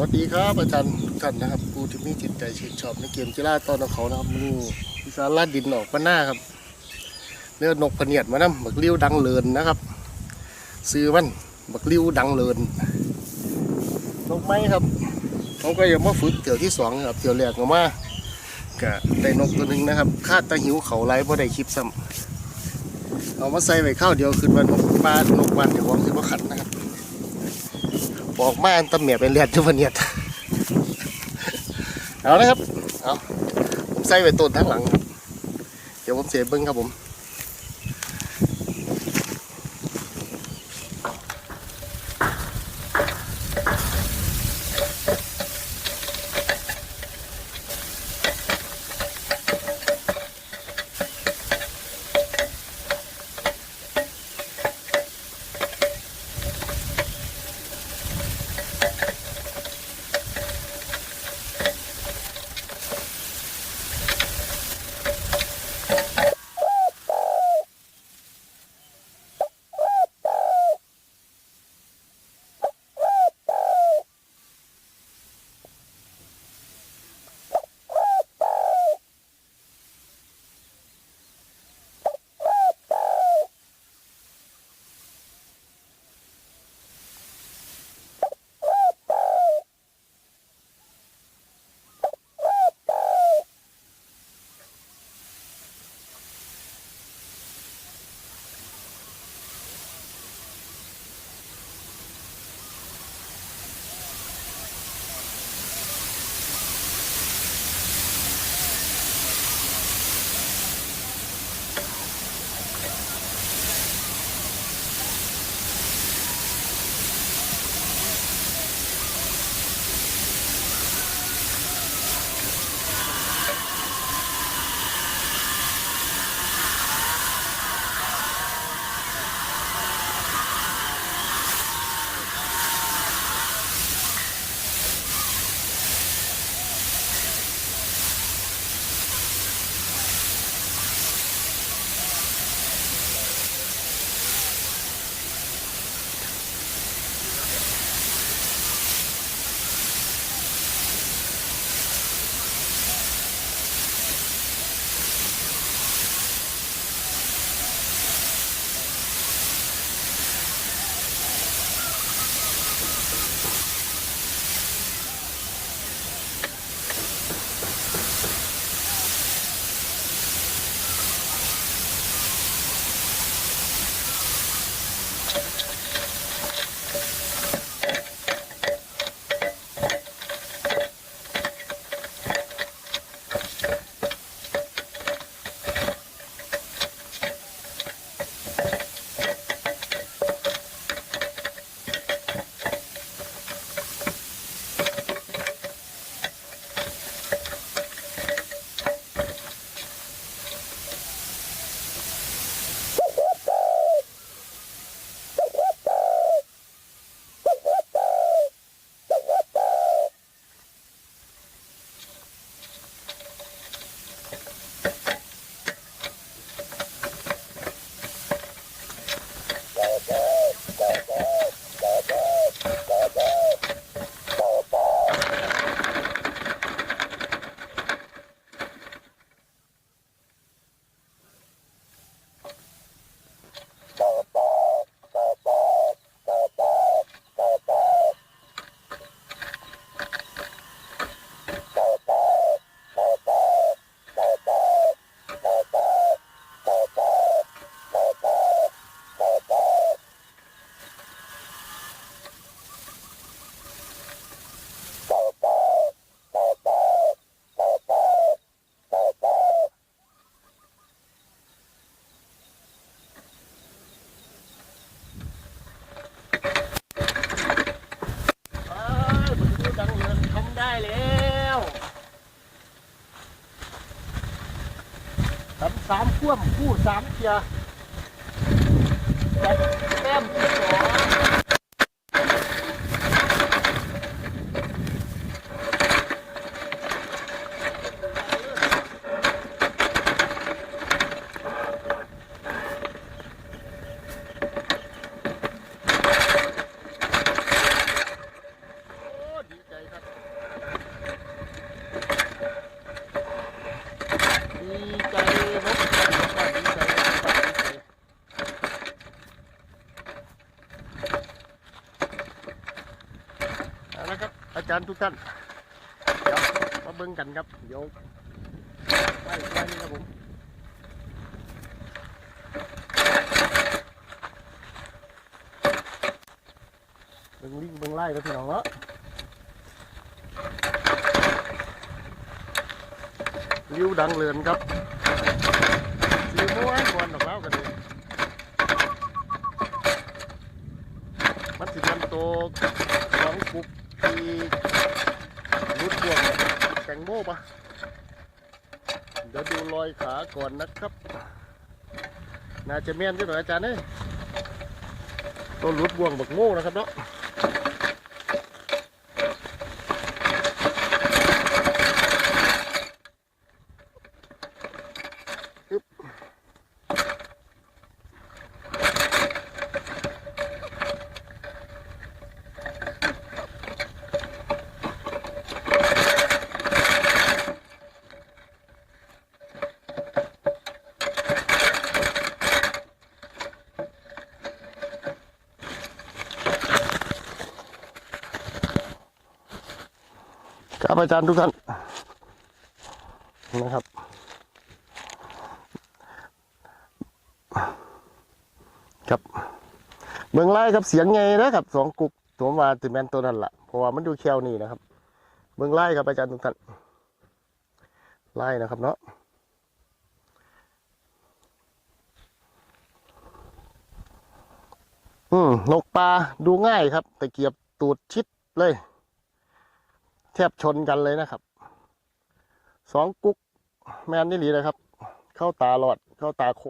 วัสดีครับอาจารย์ทุกท่านนะครับผู้ที่มีจิตใจชื่นชอบในเกมกีฬาตอนเขานะครับมือพิซาลาดดินออกมาหน้าครับเนื้อนกพเนียดมานำบักลิ้วดังเลินนะครับ ซื้อมันบักลิ้วดังเลินนกไม้ครับเขาก็ยังมาฝึกเที่ยวที่สองครับเที่ยวแรกก็มากะได้นกตัวหนึ่งนะครับคาดตาหิวเขาไรเพราะได้คลิปซ้ำเอามาใส่ไว้ข้าวเดียวขึ้นว่านกบ้านนกบ้านเดี๋ยวผมซื้อมาขันนะครับ บอกมาอันตะเมียเป็นเลียดทุกวันเนี่ยเอาละครับ เอาผมใส่ไว้ต้นทั้งหลังครับเดี๋ยวผมเสียเบิ้งครับผม ท่วมผู้สามเกียร์จัดแต้มที่สอง โอ้ดีใจค อารย์ทุกท่านเดี๋ยวมาเบิ่งกันครับเดี๋ยวไปไปนี่ครับผมเบิ่งลิงเบิ่งไล่แล้วพี่น้องเนาะริ้วดังเลือนครับสีม้วนมวนดอกแล้วกันเลยมันสิมันโตของกุบีรุดบวงแตงโมปะเดี๋ยวดูรอยขาก่อนนะครับ น่าจะเมียนที่หน่อยอาจารย์เอ้ยต้นรุดบวงบักโม่นะครับเนาะ ครับอาจารย์ทุกท่านนะครับ ครับเบิ่งไล่ครับเสียงไงนะครับสองกุกตัวมาติแมนตัวนั้นละเพราะว่ามันดูเคียวนี่นะครับเบิ่งไล่ครับอาจารย์ทุกท่านไล่นะครับเนาะอืมนกปลาดูง่ายครับตะเกียบตูดชิดเลย แทบชนกันเลยนะครับ สองกุ๊กแมนนี่หลีนะครับ เข้าตาหลอดเข้าตาโค